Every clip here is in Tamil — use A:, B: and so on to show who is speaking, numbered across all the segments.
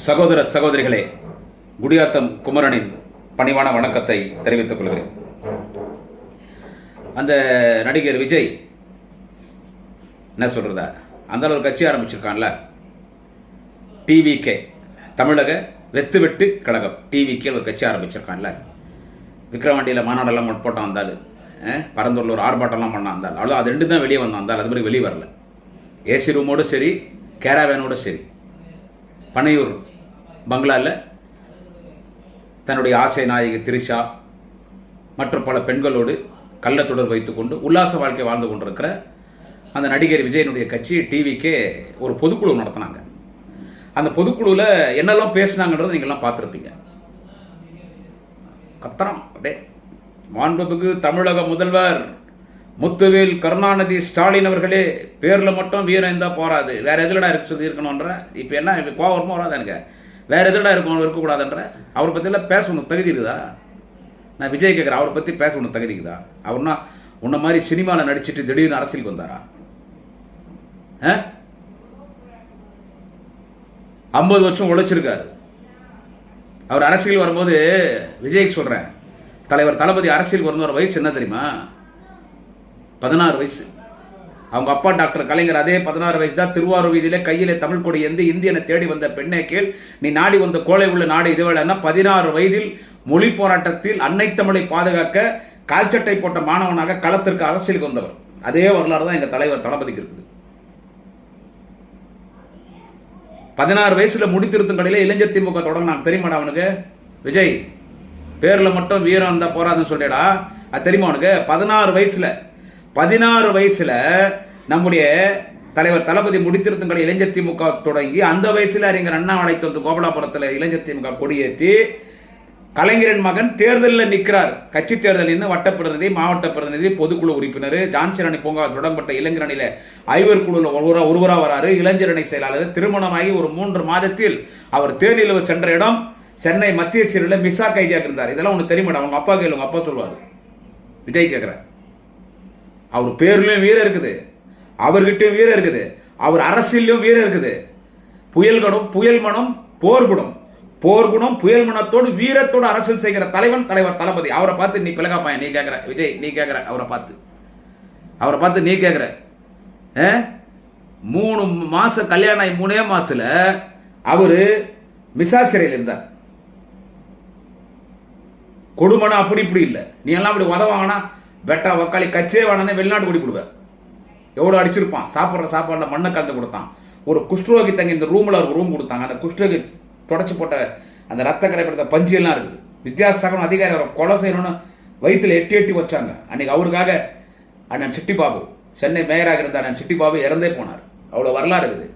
A: சகோதர சகோதரிகளே குடியாத்தம் குமரனின் பணிவான வணக்கத்தை தெரிவித்துக் கொள்கிறேன். அந்த நடிகர் விஜய் என்ன சொல்றதா? அந்த ஒரு கட்சி ஆரம்பிச்சிருக்கான்ல? டிவிகே தமிழக வெத்து வெட்டு கழகம் டிவிகே ஒரு கட்சி ஆரம்பிச்சிருக்கான்ல? விக்ரவாண்டியில் மாநாடெல்லாம் போட்டோம் வந்தாள் பரந்தூரில் ஒரு ஆர்ப்பாட்டம்லாம் பண்ணான் இருந்தால் அவ்வளோ அது ரெண்டு தான் வெளியே வந்தான் வந்தால் அது மாதிரி வெளியே வரல. ஏசி ரூமோடு சரி கேராவேனோடு சரி. பனையூர் பங்களாவில் தன்னுடைய ஆசை நாயகி திரிஷா மற்றும் பல பெண்களோடு கள்ளத்தொடர் வைத்துக்கொண்டு உல்லாச வாழ்க்கை வாழ்ந்து கொண்டிருக்கிற அந்த நடிகர் விஜயனுடைய கட்சி டிவிக்கே ஒரு பொதுக்குழு நடத்தினாங்க. அந்த பொதுக்குழுவில் என்னெல்லாம் பேசுனாங்கன்றதை நீங்கள்லாம் பார்த்துருப்பீங்க. கத்தரம் அப்படியே மாண்புமிகு தமிழக முதல்வர். முத்துவேல் கருணாநிதி ஸ்டாலின் அவர்களே பேரில் மட்டும் வீரம் இருந்தால் போகாது வேறு எதிலடா இருக்க சொல்லி இருக்கணுன்ற இப்போ என்ன இப்போ கோவம் வராது எனக்கு? வேறு எதிலடா இருக்கணும் இருக்கக்கூடாதுன்ற? அவரை பற்றிலாம் பேச உனக்கு தகுதி இருக்குதா? நான் விஜய் கேட்குறேன் அவரை பற்றி பேச உனக்கு தகுதி இருக்குதா? அவர்னா உன்ன மாதிரி சினிமாவில் நடிச்சிட்டு திடீர்னு அரசியலுக்கு வந்தாரா? ஆ? ஐம்பது வருஷம் உழைச்சிருக்காரு. அவர் அரசியல் வரும்போது விஜய்க்கு சொல்கிறேன் தலைவர் தளபதி அரசியல் வரும்போது வயசு என்ன தெரியுமா? பதினாறு வயசு. அவங்க அப்பா டாக்டர் கலைஞர் அதே பதினாறு வயசு தான் திருவாரூர் வீதியில கையிலே தமிழ் கொடி எந்து இந்தியனை தேடி வந்த பெண்ணை கேள் நீ நாடி வந்த கோலை உள்ள நாடு இதுவேளைன்னா பதினாறு வயதில் மொழி போராட்டத்தில் அன்னை தமிழை பாதுகாக்க கால்ச்சட்டை போட்ட மாணவனாக களத்திற்கு அரசியலுக்கு வந்தவர். அதே வரலாறு தான் எங்கள் தலைவர் தளபதிக்கு இருக்குது. பதினாறு வயசில் முடித்திருத்தும் கடையில் இளைஞர் திமுக தொடங்கினாங்க. தெரியுமாடா அவனுக்கு? விஜய் பேரில் மட்டும் வீரம் இருந்தால் போராதுன்னு சொல்லிடா அது தெரியுமா அவனுக்கு? பதினாறு வயசில் பதினாறு வயசுல நம்முடைய தலைவர் தளபதி முடித்திருத்தும் கடை இளைஞர் திமுக தொடங்கி அந்த வயசுல அறிஞர் அண்ணா அழைத்து வந்து கோபலாபுரத்தில் இளைஞர் திமுக கொடியேற்றி கலைஞரின் மகன் தேர்தலில் நிற்கிறார் கட்சி தேர்தல் நின்று வட்ட பிரதிநிதி மாவட்ட பிரதிநிதி பொதுக்குழு உறுப்பினர் ஜான்சன் பூங்கா தொடங்கப்பட்ட இளைஞர் அணியில் ஐவர் குழுவில் ஒருவரா ஒருவரா வராரு. இளைஞர் அணி செயலாளர் திருமணமாகி ஒரு மூன்று மாதத்தில் அவர் தேனிலவு சென்ற இடம் சென்னை மத்திய சிறையில் மிசா கைதியாக இருந்தார். இதெல்லாம் ஒன்று தெரியுமாடா? அவங்க அப்பா கேளுங்க அப்பா சொல்லுவார் விஜய் கேட்குறேன் அவர் பேர்லேயும் வீரம் இருக்குது. அவர்கிட்டயும் வீரம் இருக்குது. அவர் அரசியல்லையும் வீரம் இருக்குது. புயல் குணம் புயல் மனம் போர்க்குணம் போர்க்குணம் புயல் மனத்தோடு வீரத்தோடு அரசியல் செய்கிற தலைவன் தலைவர் தளபதி. அவரை பார்த்து நீ பிளகாப்பாய? நீ கேட்குற விஜய் நீ கேட்குற அவரை பார்த்து. அவரை பார்த்து நீ கேட்குற ஆ? மூணு மாதம் கல்யாணம் ஆகி மூணே மாதத்தில் அவர் மிசா சிறையில் இருந்தார். கொடுமனா அப்படி இப்படி இல்லை. நீ எல்லாம் அப்படி உதவாங்கன்னா வெட்டா வக்காளி கச்சே வேணானே வெளிநாட்டு குடி போடுவேன். எவ்வளோ அடிச்சிருப்பான். சாப்பிட்ற சாப்பாடில் மண்ணை கலந்து கொடுத்தான். ஒரு குஷ்டரோகி தங்கி இந்த ரூமில் ஒரு ரூம் கொடுத்தாங்க. அந்த குஷ்டரோகி தொடச்சி போட்ட அந்த ரத்த கரைப்படுத்த பஞ்சு எல்லாம் இருக்குது. வித்யாசாகரம் அதிகாரி அவரை கொலை செய்யணும்னு வயிற்றுல எட்டி எட்டி வச்சாங்க. அன்றைக்கி அவருக்காக அண்ணன் சிட்டிபாபு சென்னை மேயராக இருந்த அண்ணன் சிட்டிபாபு இறந்தே போனார். அவ்வளோ வரலாறு இருக்குது.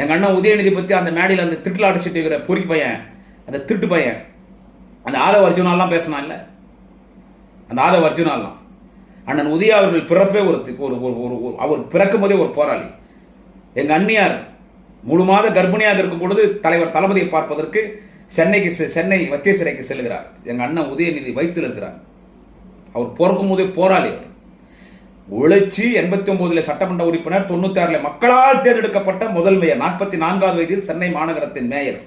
A: எங்கள் அண்ணன் உதயநிதி பற்றி அந்த மேடையில் அந்த திருட்டில் அடிச்சிட்டு இருக்கிற பொறி பையன் அந்த திருட்டு பையன் அந்த ஆதவ அர்ஜுனாலாம் பேசினான் இல்லை அந்த ஆதவ அர்ஜுனாலாம். அண்ணன் உதயா அவர்கள் பிறப்பே ஒரு ஒரு ஒரு ஒரு அவர் பிறக்கும் போதே ஒரு போராளி. எங்கள் அண்ணியார் முழு மாத கர்ப்பிணியாக இருக்கும் பொழுது தலைவர் தளபதியை பார்ப்பதற்கு சென்னைக்கு செ- சென்னை மத்திய சிறைக்கு செல்கிறார். எங்கள் அண்ணன் உதயநிதி வைத்தில் இருக்கிறார். அவர் பிறக்கும் போதே போராளி அவர். உழைச்சி எண்பத்தி ஒன்பதுல சட்டமன்ற உறுப்பினர் தொண்ணூத்தி ஆறுல மக்களால் தேர்ந்தெடுக்கப்பட்ட முதல் மேயர் நாற்பத்தி நான்காவது வயதில் சென்னை மாநகரத்தின் மேயர்.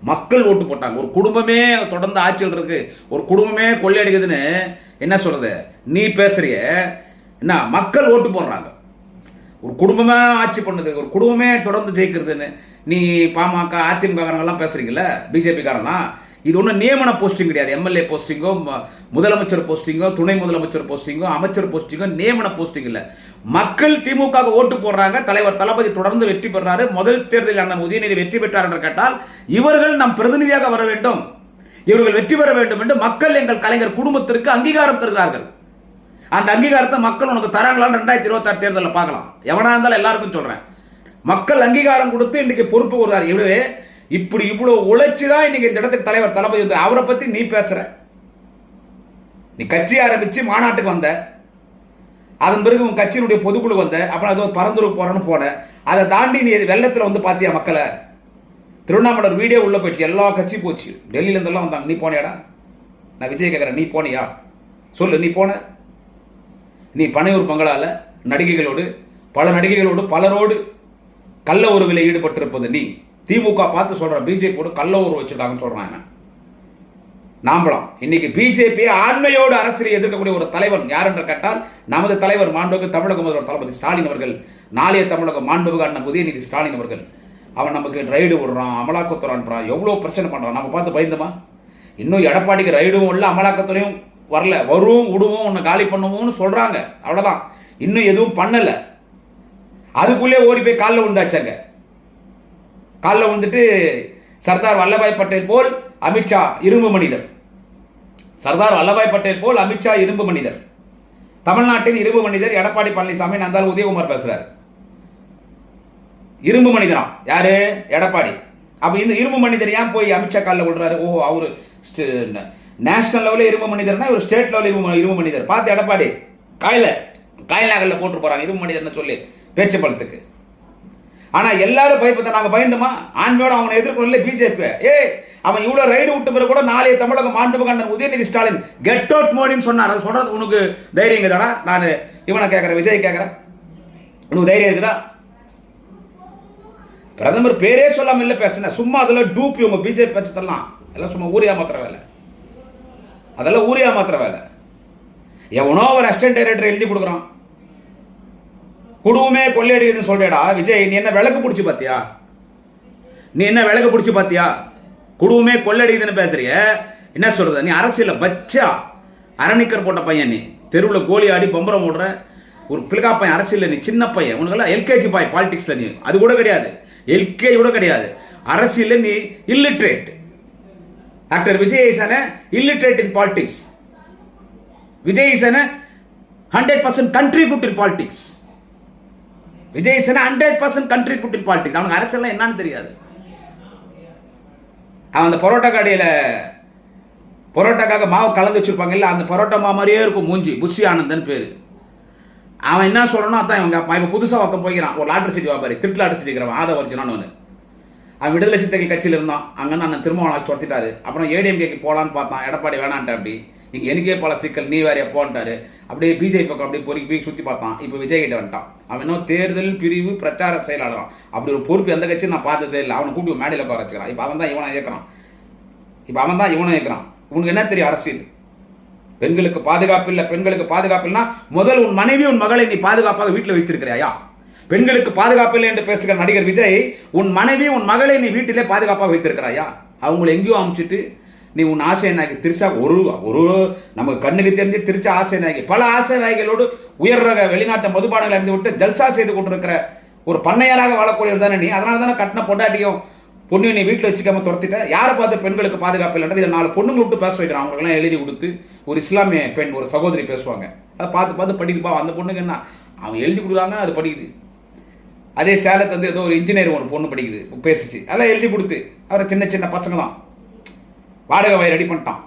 A: மக்கள் ஓட்டு போட்டாங்க. ஒரு குடும்பமே தொடர்ந்து ஆட்சியில் இருக்கு. ஒரு குடும்பமே கொள்ளையடிக்குதுன்னு என்ன சொல்றது? நீ பேசுறிய என்ன மக்கள் ஓட்டு போடுறாங்க. ஒரு குடும்பமே ஆட்சி பண்ணுது. ஒரு குடும்பமே தொடர்ந்து ஜெயிக்கிறதுன்னு நீ பாமக அதிமுககாரங்கெல்லாம் பேசுறீங்கல்ல? பிஜேபி காரனா இது ஒன்றும் நியமன போஸ்டிங் கிடையாது. எம்எல்ஏ போஸ்டிங்கோ முதலமைச்சர் போஸ்டிங்கோ துணை முதலமைச்சர் போஸ்டிங்கோ அமைச்சர் போஸ்டிங்கோ நியமன போஸ்டிங் இல்லை. மக்கள் திமுக ஓட்டு போடுறாங்க. தலைவர் தளபதி தொடர்ந்து வெற்றி பெறாரு. முதல் தேர்தலில் அண்ணன் உதயநிதி வெற்றி பெற்றார் என்று கேட்டால் இவர்கள் நம் பிரதிநிதியாக வர வேண்டும். இவர்கள் வெற்றி பெற வேண்டும் என்று மக்கள் எங்கள் கலைஞர் குடும்பத்திற்கு அங்கீகாரம் தருகிறார்கள். அந்த அங்கீகாரத்தை மக்கள் உனக்கு தராங்களான்னு ரெண்டாயிரத்தி இருபத்தாறு தேர்தலில் பார்க்கலாம். எவனா இருந்தாலும் எல்லாருக்கும் சொல்றேன். மக்கள் அங்கீகாரம் கொடுத்து இன்னைக்கு பொறுப்பு வருவார் இவ்வளவு இப்படி இவ்வளோ உழைச்சி தான் இன்னைக்கு இந்த இடத்துக்கு தலைவர் தளபதி வந்து அவரை பற்றி நீ பேசுகிற நீ கட்சி ஆரம்பித்து மாநாட்டுக்கு வந்த. அதன் பிறகு உன் கட்சியினுடைய பொதுக்குழு வந்த. அப்புறம் அது ஒரு பரந்தூருக்கு போறேன்னு போன. அதை தாண்டி நீ வெள்ளத்தில் வந்து பார்த்தியா மக்களை? திருவண்ணாமலை வீடியோ உள்ளே போயிடுச்சு. எல்லா கட்சியும் போச்சு. டெல்லியிலேருந்தெல்லாம் வந்தாங்க நீ போனியாடா? நான் விஜய் கேட்குறேன் நீ போனியா? சொல்லு நீ போன. நீ பனையூர் பங்களால நடிகைகளோடு பல நடிகைகளோடு பலரோடு கள்ள உறவில் ஈடுபட்டிருப்பது நீ. திமுக பார்த்து சொல்கிறேன் கூட கள்ள ஊர் வச்சுருக்காங்கன்னு சொல்கிறான் என்ன நாம்பலாம். இன்னைக்கு பிஜேபி ஆண்மையோடு அரசியலை எதிர்க்கக்கூடிய ஒரு தலைவன் யார் என்று கேட்டால் நமது தலைவர் மாண்புக்கு தமிழக முதல்வர் தளபதி ஸ்டாலின் அவர்கள். நாளைய தமிழக மாண்புமிகு அண்ணன் உதயநிதி ஸ்டாலின் அவர்கள். அவன் நமக்கு ரைடு விடுறான் அமலாக்கத்துறான்றான் எவ்வளோ பிரச்சனை பண்ணுறான் நம்ம பார்த்து பயந்துமா? இன்னும் எடப்பாடிக்கு ரைடும் இல்லை அமலாக்கத்துறையும் வரல. வரும் விடுவோம் உன்னை காலி பண்ணுவோம்னு சொல்கிறாங்க அவ்வளோதான் இன்னும் எதுவும் பண்ணலை. அதுக்குள்ளே ஓடி போய் காலில் உண்டாச்சாங்க காலில் விழுந்துட்டு சர்தார் வல்லபாய் பட்டேல் போல் அமித்ஷா இரும்பு மனிதர். சர்தார் வல்லபாய் பட்டேல் போல் அமித்ஷா இரும்பு மனிதர். தமிழ்நாட்டின் இரும்பு மனிதர் எடப்பாடி பழனிசாமி நந்தால் உதயகுமார் பேசுகிறார் இரும்பு மனிதனா யாரு? எடப்பாடி. அப்போ இந்த இரும்பு மனிதர் ஏன் போய் அமித்ஷா காலில் விடுறாரு ஓ அவர் நேஷனல் லெவலில் இரும்பு மனிதர்னா இவர் ஸ்டேட் லெவலில் இரும்பு இரும்பு மனிதர். பார்த்து எடப்பாடி காயில காயில் நகரில் போட்டு போகிறாங்க இரும்பு மனிதர்னு சொல்லி பேச்சு பலத்துக்கு ஆனால் எல்லாரும் பயப்பத்தை நாங்கள் பயந்துமா? ஆண்மையோட அவனை எதிர்க்கொள்ள பிஜேபி ஏ அவன் இவ்வளோ ரைடு விட்டு பிறகு கூட நாளைய தமிழக மாண்புகண்ணன் உதயநிதி ஸ்டாலின் கெட் அவுட் மோடின்னு சொன்னார். அது சொல்கிறது உனக்கு தைரியம் இருக்குதாடா? நான் இவனை கேட்குறேன் விஜய் கேட்குறேன் உனக்கு தைரியம் இருக்குதா? பிரதமர் பேரே சொல்லாமல் இல்லை பேசுனேன் சும்மா அதில் டூப்பி உங்க பிஜேபி தரலாம். எல்லாம் சும்மா ஊரியா மாத்திர வேலை. அதெல்லாம் ஊரியா மாத்திர வேலை. எவனோ ஒரு அசிஸ்டன்ட் டைரக்டர் எழுதி கொடுக்குறான். குடும்பமே கொள்ளையடிக்குதுன்னு சொல்றேடா. விஜய் நீ என்ன விளக்கு பிடிச்சி பார்த்தியா நீ என்ன விளக்கு பிடிச்சி பார்த்தியா குடும்பமே கொள்ளடிக்குதுன்னு பேசுறிய. என்ன சொல்றது? நீ அரசியல பச்சா. அரணிக்கர் போட்ட பையன் நீ. தெருவில் கோழி ஆடி பம்பரம் ஓடுற ஒரு பிள்கா பையன் அரசியல் நீ சின்ன பையன். உனக்கெல்லாம் எல்கேஜி பாய் பாலிடிக்ஸில் நீ. அது கூட கிடையாது. எல்கேஜி கூட கிடையாது. அரசியல் நீ illiterate doctor Vijay is illiterate in politics Vijay is hundred percent contribute in politics Vijay Sena hundred percent contribute in politics அவனுக்கு அரசியல்லாம் என்னன்னு தெரியாது. அவன் அந்த பரோட்டா கடையில் பரோட்டாக்காக மாவு கலந்து வச்சிருப்பாங்க இல்லை அந்த பரோட்டா மா மாதிரியே இருக்கும் மூஞ்சி. புஷி ஆனந்தன் பேர். அவன் என்ன சொல்கிறானோ அதான் இவங்க இப்போ புதுசாக ஒருத்தன் போய்க்கிறான். ஒரு லாட்டரி சீட்டு வியாபாரி திருட்டு லாட்டரி சீட்டு இருக்கிறவன் ஆத ஒரிஜினான்னு ஒன்று அவன் விடுதலை சிறுத்தைகள் கட்சியில் இருந்தான். அங்கேருந்து அந்த திருமாவளம் வச்சு துரத்திட்டாரு. அப்புறம் ஏடிஎம்கேக்கு போகலான்னு பார்த்தான். எடப்பாடி வேணான்ட்டு அப்படி. இங்கே எனக்கே பல சிக்கல் நீ வேறு எப்போன்ட்டாரு அப்படியே பிஜேபி பக்கம் அப்படியே பொறுக்கி போய் சுற்றி பார்த்தான். இப்போ விஜய் கிட்ட வந்துட்டான். அவன் இன்னும் தேர்தல் பிரிவு பிரச்சார செயலாளரான் அப்படி ஒரு பொறுப்பு எந்த கட்சியும் நான் பார்த்ததே இல்லை. அவனை கூட்டி மேடையில் உட்கார வச்சுக்கிறான். இப்போ அவன் தான் இவனை இயக்கிறான். இப்போ அவன் தான் இவனை இயக்கிறான். உனக்கு என்ன தெரியும் அரசியல்? பெண்களுக்கு பாதுகாப்பு இல்லை பெண்களுக்கு பாதுகாப்பு இல்லைன்னா முதல் உன் மனைவி உன் மகளை நீ பாதுகாப்பாக வீட்டில் வைத்திருக்கிறாயா பெண்களுக்கு பாதுகாப்பு இல்லை என்று பேசுகிற நடிகர் விஜய் உன் மனைவி உன் மகளை நீ வீட்டிலே பாதுகாப்பாக வைத்திருக்கிறாயா? அவங்களை எங்கேயோ அமுச்சிட்டு நீ உன் ஆசையனாகி நாயகி திருச்சா ஒரு ஒரு நமக்கு கண்ணுக்கு தெரிஞ்சு திருச்சா ஆசை நாயகி பல ஆசை உயர் ரக வெளிநாட்டு மதுபானங்கள் அறிந்து விட்டு ஜல்சா செய்து கொண்டிருக்கிற ஒரு பண்ணையாராக வாழக்கூடியவர் தானே நீ. அதனால தானே கட்டின பொண்டாட்டியும் பொண்ணு நீ வீட்டில் வச்சுக்காம துரத்திட்ட? யாரை பார்த்து பெண்களுக்கு பாதுகாப்பு இல்லைன்ற இதை நாலு பொண்ணுங்க விட்டு பேச வைக்கிறான். அவங்களுக்குலாம் எழுதி கொடுத்து ஒரு இஸ்லாமிய பெண் ஒரு சகோதரி பேசுவாங்க. அதை பார்த்து பார்த்து படிக்குதுப்பா அந்த பொண்ணுக்கு என்ன? அவங்க எழுதி கொடுக்குறாங்க அது படிக்குது. அதே சேலத்து வந்து ஏதோ ஒரு இன்ஜினியர் ஒரு பொண்ணு படிக்குது பேசிச்சு. அதெல்லாம் எழுதி கொடுத்து. அவரை சின்ன சின்ன பசங்க தான் வாடகை வாய் ரெடி பண்ணிட்டான்.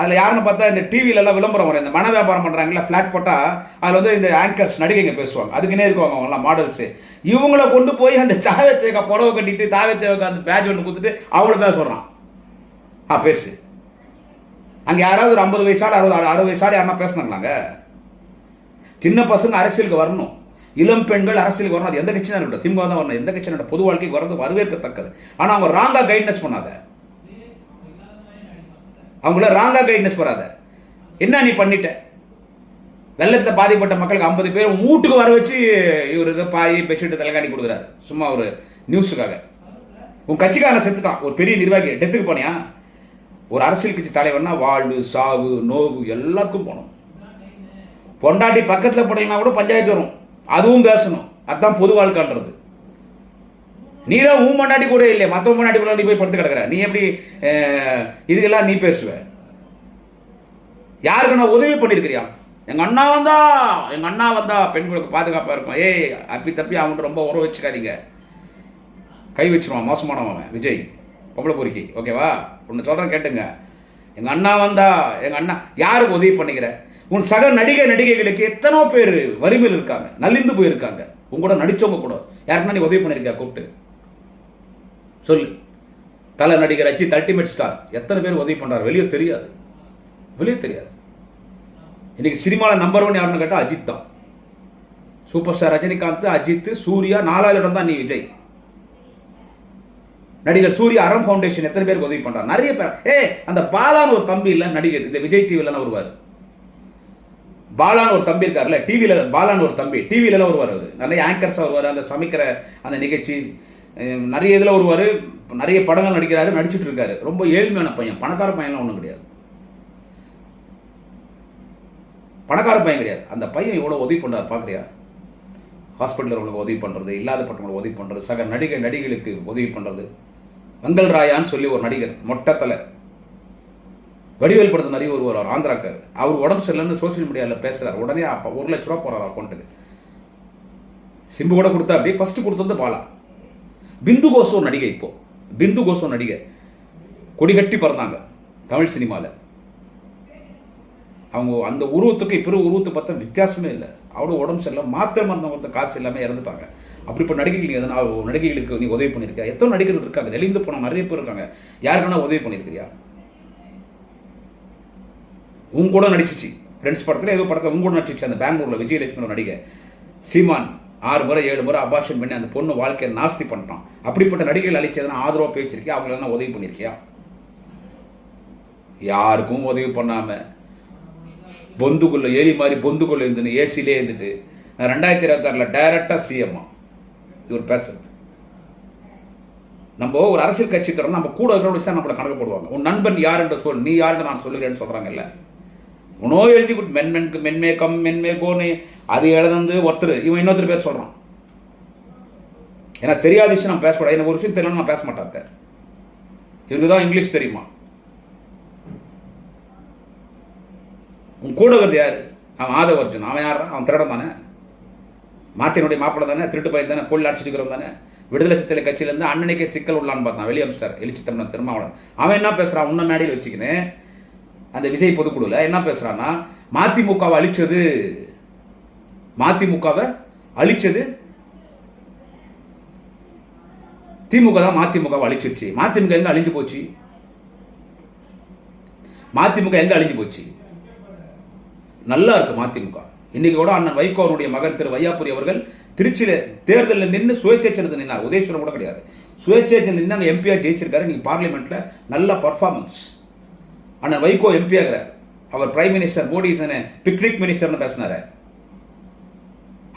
A: அதில் யாருன்னு பார்த்தா இந்த டிவிலெல்லாம் விளம்பரம் வரும். இந்த மன வியாபாரம் பண்ணுறாங்களா ஃப்ளாட் போட்டால் அதில் வந்து இந்த ஆங்கர்ஸ் நடிகைங்க பேசுவாங்க. அதுக்குன்னே இருக்குவாங்க அவங்களாம் மாடல்ஸு இவங்கள கொண்டு போய் அந்த தாவத்தேக புடவை கட்டிட்டு தாவத்தேவக்கு அந்த பேட்ச் ஒன்று கொடுத்துட்டு அவங்கள பேச சொல்கிறான் ஆ பேசு. அங்கே யாராவது ஒரு ஐம்பது வயசாடு அறுபது அறுபது வயசாடு யாருன்னா பேசினாங்களாங்க? சின்ன பசங்க அரசியலுக்கு வரணும். இளம் பெண்கள் அரசியலுக்கு வரணும். அது எந்த கட்சியாக இருக்கட்டும். திமுக தான் வரணும். எந்த கட்சியும் பொது வாழ்க்கைக்கு வரது வரவேற்கத்தக்கது. ஆனால் அவங்க ராங்காக கைட்னஸ் பண்ணாத. அவங்கள ராங்காக கைட்னஸ் போறாத. என்ன நீ பண்ணிட்ட? வெள்ளத்தில் பாதிப்பட்ட மக்களுக்கு ஐம்பது பேர் வீட்டுக்கு வர வச்சு இவர் இதை பாய் பெட்ஷீட்டு தலைகாட்டி கொடுக்குறாரு. சும்மா ஒரு நியூஸுக்காக உன் கட்சிக்காரன் செத்துட்டான். ஒரு பெரிய நிர்வாகி டெத்துக்கு போனியா? ஒரு அரசியல் கட்சி தலைவர்னா வாழ்வு சாவு நோவு எல்லாருக்கும் போகணும். பொண்டாட்டி பக்கத்தில் போட்டீங்கன்னா கூட பஞ்சாயத்து வரும். அதுவும் பேசணும். அதுதான் பொது வாழ்க்கைன்றது. நீ தான் உன் முன்னாடி கூட இல்லை மற்றவங்க முன்னாடி கூட நீ போய் படுத்து கிடக்குற. நீ எப்படி இதுக்கெல்லாம் நீ பேசுவ? யாருக்கு நான் உதவி பண்ணியிருக்கிறியா எங்கள் அண்ணா வந்தா எங்கள் அண்ணா வந்தா பெண்களுக்கு பாதுகாப்பாக இருக்கும். ஏய் அப்பி தப்பி அவன்கிட்ட ரொம்ப உறவு வச்சுக்காதீங்க. கை வச்சிருவான் மோசமானவன் விஜய். பொம்பளை பொறுக்கி ஓகேவா ஒன்று சொல்கிறேன் கேட்டுங்க. எங்கள் அண்ணா வந்தா எங்கள் அண்ணா யாருக்கு உதவி பண்ணிக்கிற? உன் சக நடிகை நடிகைகளுக்கு எத்தனோ பேர் வறுமையில் இருக்காங்க நலிந்து போயிருக்காங்க. உங்க கூட கூட. யாருக்குன்னா நீ உதவி பண்ணியிருக்கியா கூப்பிட்டு. சொல்லு. தலை நடிகர் அஜித் அல்டிமேட் ஸ்டார் எத்தனை பேர் உதவி பண்ணுறாரு வெளியே தெரியாது. வெளியே தெரியாது. இன்னைக்கு சினிமாவில் நம்பர் ஒன் யாருன்னு கேட்டால் அஜித் தான். சூப்பர் ஸ்டார் ரஜினிகாந்த் அஜித் சூர்யா நாலாவது இடம் தான் நீ விஜய். நடிகர் சூர்யா அறம் ஃபவுண்டேஷன் எத்தனை பேருக்கு உதவி பண்ணுறாரு நிறைய பேர். ஏ அந்த பாலான்னு ஒரு தம்பி இல்லை நடிகர். இந்த விஜய் டிவிலலாம் வருவார். பாலான்னு ஒரு தம்பி இருக்கார்ல டிவியில் பாலான்னு ஒரு தம்பி. டிவிலலாம் வருவார் அவர். நிறைய ஆங்கர்ஸாக வருவார். அந்த சமைக்கிற அந்த நிகழ்ச்சி நிறைய இதில் வருவார் நிறைய படங்கள் நடிக்கிறாரு நடிச்சுட்டு இருக்காரு. ரொம்ப ஏழ்மையான பையன். பணக்கார பையன்லாம் ஒன்றும் கிடையாது. பணக்கார பையன் கிடையாது. அந்த பையன் இவ்வளோ உதவி பண்ணுறாரு பார்க்குறியா ஹாஸ்பிட்டலில் உங்களுக்கு உதவி பண்ணுறது இல்லாதப்பட்டவங்களுக்கு உதவி பண்ணுறது சக நடிகை நடிகைகளுக்கு உதவி பண்ணுறது வெங்கல் ராயான்னு சொல்லி ஒரு நடிகர் மொட்டத்தலை வடிவேல் படத்து நிறைய ஒரு வருவார் ஆந்திராக்கார். அவர் உடம்பு சரியில்லைன்னு சோஷியல் மீடியாவில் பேசுகிறார் உடனே அப்போ ஒரு லட்ச ரூபா போகிறார் அக்கௌண்ட்டுக்கு சிம்பு கூட கொடுத்தா அப்படியே ஃபஸ்ட்டு கொடுத்தது பாலா. பிந்து கோசோ நடிகை இப்போ. பிந்து கோசோ நடிகை. கொடி கட்டி பிறந்தாங்க தமிழ் சினிமாவில் அவங்க அந்த உருவத்துக்கு இப்போ உருவத்தை பார்த்தா வித்தியாசமே இல்லை. அவ்வளோ உடம்பு சரியில்லை. மாத்திரை மருந்து ஒருத்த காசு இல்லாமல் இறந்துட்டாங்க. இப்போ நடிகைகள் எதனா நடிகைகளுக்கு நீ உதவி பண்ணியிருக்கியா? எத்தனை நடிகர்கள் இருக்காங்க? நெளிந்து போன நிறைய பேர் இருக்காங்க. யாருக்கான உதவி பண்ணியிருக்கிறியா? உன் கூட நடிச்சிச்சு. ஃப்ரெண்ட்ஸ் படத்தில் ஏதோ படத்தில் உங்க கூட நடிச்சிச்சு. அந்த பெங்களூரில் விஜயலட்சுமி நடிகை. சீமான். ஆறு முறை ஏழு முறை அபாஷன் பண்ணி அந்த பொண்ணு வாழ்க்கையை நாஸ்தி பண்ணிட்டான். அப்படிப்பட்ட நடிகைகள் அழிச்சதுனா ஆதரவாக பேசியிருக்கியா? அவங்களெல்லாம் உதவி பண்ணியிருக்கியா? யாருக்கும் உதவி பண்ணாமல் பொந்துக்குள்ளே ஏரி மாதிரி பொந்துக்குள்ளே இருந்துன்னு ஏசிலே இருந்துட்டு நான் ரெண்டாயிரத்தி இருபத்தாறில் டைரெக்டாக சிஎம்மா இவர் பேசுறது. நம்ம ஒரு அரசியல் கட்சி தரோம் நம்ம கூட இருக்கிறவங்க தான் நம்மளை கணக்கு போடுவாங்க. உன் நண்பன் யார் என்று சொல் நீ யாருன்னு நான் சொல்லுகிறேன்னு சொல்கிறாங்கல்ல உனோ எழுதி கொடுத்து மென்மென்க்கு மென்மே கம் மென்மே கோனு. அது எழுதந்து ஒருத்தர் இவன் இன்னொருத்தர் பேர் சொல்கிறான் ஏன்னா தெரியாத விஷயம் நான் பேசக்கூடாது. எனக்கு ஒரு விஷயம் தெரியல நான் பேச மாட்டேன் இவருக்கு தான் இங்கிலீஷ் தெரியுமா? உன் கூட வருது யார்? அவன் ஆதவர்ஜுன். அவன் யார் அவன் திருடம் தானே? மாட்டினுடைய மாப்பிள்ளை தானே? திருட்டு பையன் தானே? பொருள் அடிச்சிருக்கிறவன் தானே? விடுதலை சிறுத்தை கட்சியிலேருந்து அண்ணனுக்கே சிக்கல் உள்ளான்னு பார்த்தான். வெளியே அமிச்சிட்டார். எழுச்சி தமிழன் திருமாவளவன். அவன் என்ன பேசுகிறான் உன்ன மேடையில் வச்சுக்கின்னு அந்த விஜய் பொதுக்குழுவில் என்ன பேசுகிறான்னா மதிமுகவை அழிச்சது. மதிமுகவை அழிச்சது. திமுக தான் மதிமுகவை அழிச்சிருச்சு. மதிமுக எங்க அழிஞ்சு போச்சு? மதிமுக எங்க அழிஞ்சு போச்சு? நல்லா இருக்கு மதிமுக. இன்னைக்கு கூட அண்ணன் வைகோ அவருடைய மகன் திரு வையாபுரி அவர்கள் திருச்சியில தேர்தலில் நின்று சுயேட்சைச்சனத்தை நின்னார். உதயசுவரம் கூட கிடையாது. சுயேட்சை நின்று அங்கே எம்பியா ஜெயிச்சிருக்காரு. இன்னைக்கு பார்லிமெண்ட்ல நல்ல பர்ஃபார்மன்ஸ் அண்ணன் வைகோ எம்பி ஆகிறார் அவர் பிரைம் மினிஸ்டர் மோடி பிக்னிக் மினிஸ்டர்னு பேசினார்.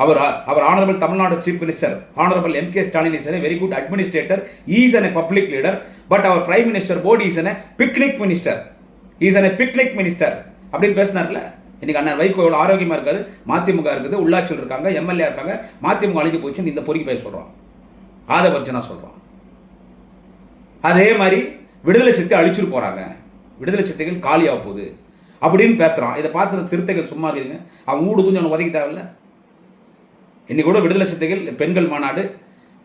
A: அவர் அவர் honourable Tamil Nadu chief minister honourable M K Stalin is very good administrator is an public leader but our prime minister Modi is an picnic minister is an picnic minister அப்படின்னு பேசினார்ல. இன்னைக்கு அண்ணன் வைகோ எவ்வளோ ஆரோக்கியமாக இருக்காரு மதிமுக இருக்குது உள்ளாட்சியில் இருக்காங்க எம்எல்ஏ இருக்காங்க மதிமுக அழிஞ்சு போச்சுன்னு இந்த பொறுக்கி பேர் சொல்றான். ஆதவர்ஜனா சொல்கிறோம் அதே மாதிரி விடுதலை சிறுத்தை அழிச்சிட்டு போகிறாங்க விடுதலை சிறுத்தைகள் காலியாக போகுது. அப்படின்னு பேசுகிறான் இதை பார்த்து சிறுத்தைகள் சும்மா இருக்கீங்க. அவன் ஊடு கொஞ்சம் உதவி தேவையில்ல. இன்னைக்கு கூட விடுதலை சிறுத்தைகள் பெண்கள் மாநாடு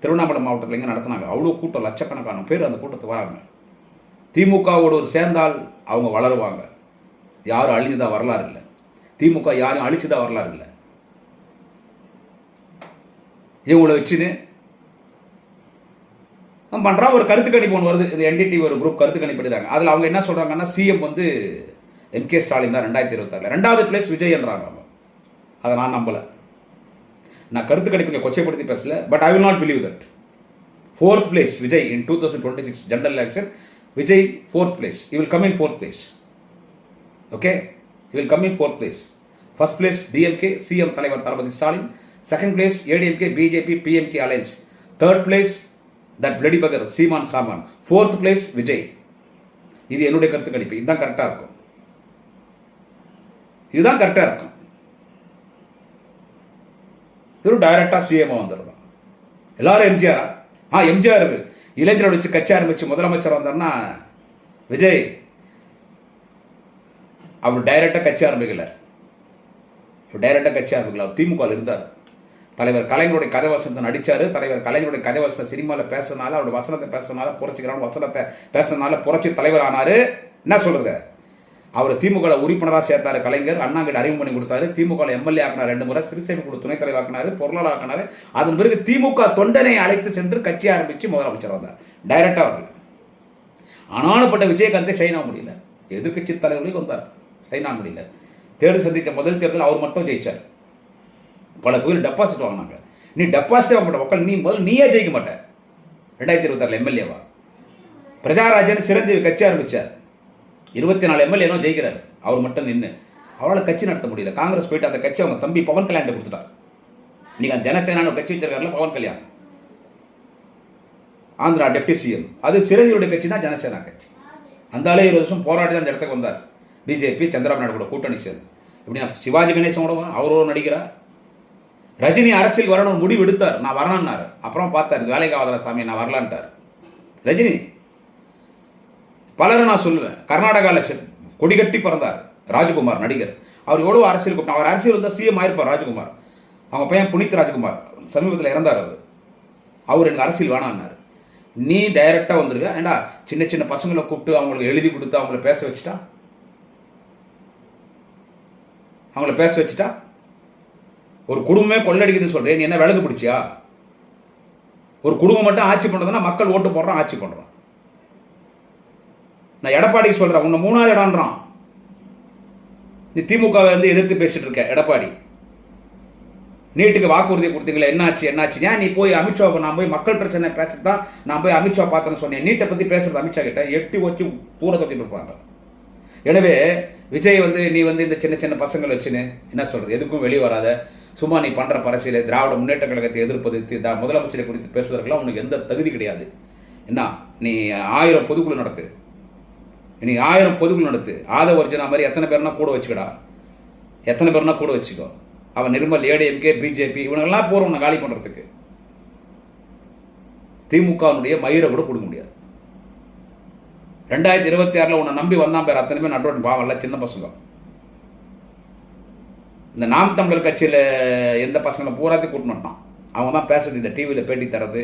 A: திருவண்ணாமலை மாவட்டத்தில் எங்கே நடத்தினாங்க. அவ்வளோ கூட்டம் லட்சக்கணக்கான பேர் அந்த கூட்டத்துக்கு வராங்க. திமுகவோடு ஒரு சேர்ந்தால் அவங்க வளருவாங்க. யாரும் அழிஞ்சதா வரலாறு இல்லை. திமுக யாரும் அழிச்சதா வரலாறு இல்லை. இவங்கள வச்சுன்னு பண்ணுறான் ஒரு கருத்து கணிப்பு ஒன்று வருது. இந்த என்டிடி ஒரு குரூப் கருத்து கணிப்பு அதில் அவங்க என்ன சொல்கிறாங்கன்னா சிஎம் வந்து எம்கே ஸ்டாலின் தான் ரெண்டாயிரத்தி இருபத்தாறில். ரெண்டாவது பிளேஸ் விஜய்ன்றாங்க அவங்க. அதை நான் நம்பலை. நான் கருத்து கணிப்பு இங்கே கொச்சைப்படுத்தி பேசல but I will not believe that fourth place Vijay in two thousand twenty six general election Vijay fourth place you will come in fourth place okay you will come in fourth place first place DMK CM தலைவர் தளபதி Stalin second place ADMK BJP PMK alliance third place that bloody bugger Seeman சாமான் ஃபோர்த் பிளேஸ் விஜய் இது என்னுடைய கருத்து கணிப்பு. இதுதான் கரெக்டாக இருக்கும். இதுதான் கரெக்டாக இருக்கும். இவரும் டைரக்டாக சிஎம்ஓ வந்துடுறான் எல்லாரும் எம்ஜிஆரா ஆ? எம்ஜிஆர் இளைஞரோட வச்சு கட்சி ஆரம்பித்து முதலமைச்சர் வந்தார்னா விஜய் அவர் டைரக்டாக கட்சி ஆரம்பிக்கல. அவர் டைரக்டாக கட்சி ஆரம்பிக்கல. அவர் திமுகவில் இருந்தார். தலைவர் கலைஞருடைய கதை வசனத்தை நடித்தார் தலைவர் கலைஞருடைய கதை வசனத்தை சினிமாவில் பேசுனால அவருடைய வசனத்தை பேசுனால புரட்சிக்கிறான் வசனத்தை பேசுறதுனால புரட்சி தலைவர் ஆனார் என்ன சொல்கிறது அவர் திமுக உறுப்பினராக சேர்த்தார் கலைஞர். அண்ணாங்கிட்ட அறிமுகம் பண்ணி கொடுத்தாரு. திமுக எம்எல்ஏ ஆக்கினார் ரெண்டு முறை. சிறுசேமி குழு துணைத் தலைவர் ஆக்கினார். பொருளாளர் ஆக்கினார். அதன் பிறகு திமுக தொண்டனை அழைத்து சென்று கட்சி ஆரம்பித்து முதலமைச்சர் வந்தார். டைரக்டாக வரல ஆனாலுப்பட்ட விஜயகாந்தை சைனா முடியல. எதிர்க்கட்சி தலைவர்களுக்கு வந்தார். சைனா முடியல. தேர்தல் சந்தித்த முதல் தேர்தல் அவர் மட்டும் ஜெயிச்சார். பல தொகுதியில் டெபாசிட் வாங்கினாங்க. நீ டெபாசிட்டே வாங்க மாட்ட மக்கள் நீ முதல்ல நீயே ஜெயிக்க மாட்ட. ரெண்டாயிரத்தி இருபத்தாறில் எம்எல்ஏவா பிரஜாராஜன் சிரஞ்சீவி கட்சி ஆரம்பித்தார் இருபத்தி நாலு எம்எல்ஏனோ ஜெயிக்கிறார். அவர் மட்டும் நின்று அவரால் கட்சி நடத்த முடியல. காங்கிரஸ் போயிட்டு அந்த கட்சி அவங்க தம்பி பவன் கல்யாணத்தை கொடுத்துட்டார். இன்றைக்கி அந்த ஜனசேனான கட்சி வச்சிருக்காருல Pawan Kalyan. Andhra deputy CM. அது சிரஞ்சீவியுடைய கட்சி தான் ஜனசேனா கட்சி. அந்த ஆளே இருபது வருஷம் போராடி தான் அந்த இடத்துக்கு வந்தார். பிஜேபி சந்திரபாபு நாயுடு கூட கூட்டணி சேர்ந்து. இப்படி நான் சிவாஜி கணேசன் கூட அவர் ஒரு ரஜினி அரசியல் வரணும் முடிவு எடுத்தார் நான் வரணும்னாரு. அப்புறம் பார்த்தார் இது வேலைக்கு சாமி நான் வரலான்ட்டார். ரஜினி பலரும் நான் சொல்லுவேன். கர்நாடகாவில் கொடிகட்டி பிறந்தார் ராஜகுமார் நடிகர். அவர் எவ்வளோ அரசியல் கூப்பிட்டு அவர் அரசியல் வந்தால் சிஎம் ஆயிருப்பார் ராஜகுமார். அவங்க பையன் புனித் ராஜ்குமார். சமீபத்தில் இறந்தார் அவர். அவர் எனக்கு அரசியல் வேணான்னார் நீ டைரெக்டாக வந்துருக்க. ஏண்டா சின்ன சின்ன பசங்களை கூப்பிட்டு அவங்களுக்கு எழுதி கொடுத்து அவங்கள பேச வச்சுட்டா? அவங்கள பேச வச்சுட்டா? ஒரு குடும்பமே கொள்ளடிக்குதுன்னு சொல்கிறேன் நீ என்ன விளக்கு பிடிச்சியா? ஒரு குடும்பம் மட்டும் ஆட்சி பண்ணுறதுன்னா மக்கள் ஓட்டு போடுறோம் ஆட்சி பண்ணுறோம் நான் எடப்பாடிக்கு சொல்கிறேன் உன்னை மூணாவது இடம்ன்றான். நீ திமுகவை வந்து எதிர்த்து பேசிகிட்டு இருக்க எடப்பாடி. நீட்டுக்கு வாக்குறுதி கொடுத்தீங்களே என்னாச்சு என்னாச்சு ஏன் நீ போய் அமித்ஷா நான் போய் மக்கள் பிரச்சனை பேச தான் நான் போய் அமித்ஷா பார்த்தேன்னு சொன்னேன். நீட்டை பற்றி பேசுறது அமித்ஷா கிட்ட. எட்டி வச்சு தூர தத்திட்டு இருப்பாங்க. எனவே விஜய் வந்து நீ வந்து இந்த சின்ன சின்ன பசங்களை வச்சுன்னு என்ன சொல்கிறது எதுக்கும் வெளியே வராத. சும்மா நீ பண்ணுற பரசியல் திராவிட முன்னேற்ற கழகத்தை எதிர்ப்பது முதலமைச்சரை குறித்து பேசுவதற்கெல்லாம் உனக்கு எந்த தகுதி கிடையாது. என்ன? நீ ஆயிரம் பொதுக்குழு நடத்து. நீ ஆயிரம் பொதுக்குழு நடத்து. ஆதவ அர்ஜுனா மாதிரி எத்தனை பேர்னா கூட வச்சுக்கடா. எத்தனை பேர்னா கூட வச்சுக்கோ. அவன் நிர்மல் ஏடிஎம்கே பிஜேபி இவனெல்லாம் போகிறோம் உன்னை காலி பண்ணுறதுக்கு திமுகவினுடைய மயிரை கூட கொடுக்க முடியாது. ரெண்டாயிரத்தி இருபத்தி ஆறில் உன்னை நம்பி வந்தான் பேர். அத்தனை பேர் நடுவன் பாவம்ல சின்ன பசங்க. இந்த நாம் தமிழர் கட்சியில் எந்த பசங்களை பூராத்தையும் கூட்டு அவங்க தான் பேசுறது இந்த டிவியில் பேட்டி தரது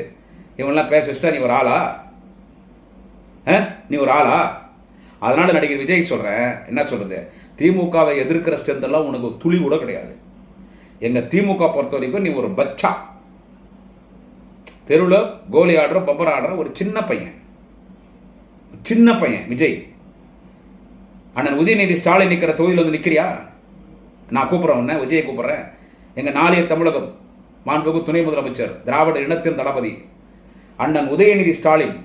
A: இவங்கெல்லாம் பேச வச்சுட்டா நீ ஒரு ஆளா? ஆ? நீ ஒரு ஆளா? அதனால் நடிகர் விஜய் சொல்கிறேன் என்ன சொல்கிறது திமுகவை எதிர்க்கிற ஸ்ட்ரெந்தெல்லாம் உனக்கு துளி கூட கிடையாது. எங்கள் திமுக பொறுத்த வரைக்கும் நீ ஒரு பச்சா. தெருவில் கோலி ஆடுற பம்பர் ஆடுற ஒரு சின்ன பையன். சின்ன பையன் விஜய். அண்ணன் உதயநிதி ஸ்டாலின் நிற்கிற தொகுதியில் வந்து நிற்கிறியா நான் கூப்பிட்றேன் உன்னை விஜயை கூப்பிட்றேன். எங்கள் நாளைய தமிழகம் மாண்புகு துணை முதலமைச்சர் திராவிட இனத்தின் தளபதி அண்ணன் உதயநிதி ஸ்டாலின்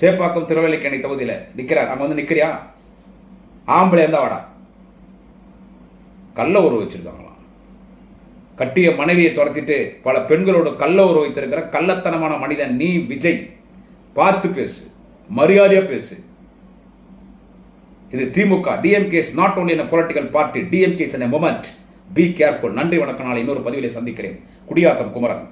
A: சேப்பாக்கம் திருவல்லிக்கேணி தொகுதியில் நிற்கிறார் அங்கே வந்து நிற்கிறியா ஆம்பளை இருந்தால் வாடா. கள்ள உறவு வச்சுருக்காங்களாம். கட்டிய மனைவியை துரத்திட்டு பல பெண்களோட கள்ள உறவு வைத்திருக்கிற கள்ளத்தனமான மனிதன் நீ விஜய். பார்த்து பேசு. மரியாதையாக பேசு. இது DMK DMK is not only in political party DMK is in a be careful நன்றி வணக்கம். நாளை இன்னொரு பதிவிலே சந்திக்கிறேன். குடியாத்தம் குமரன்.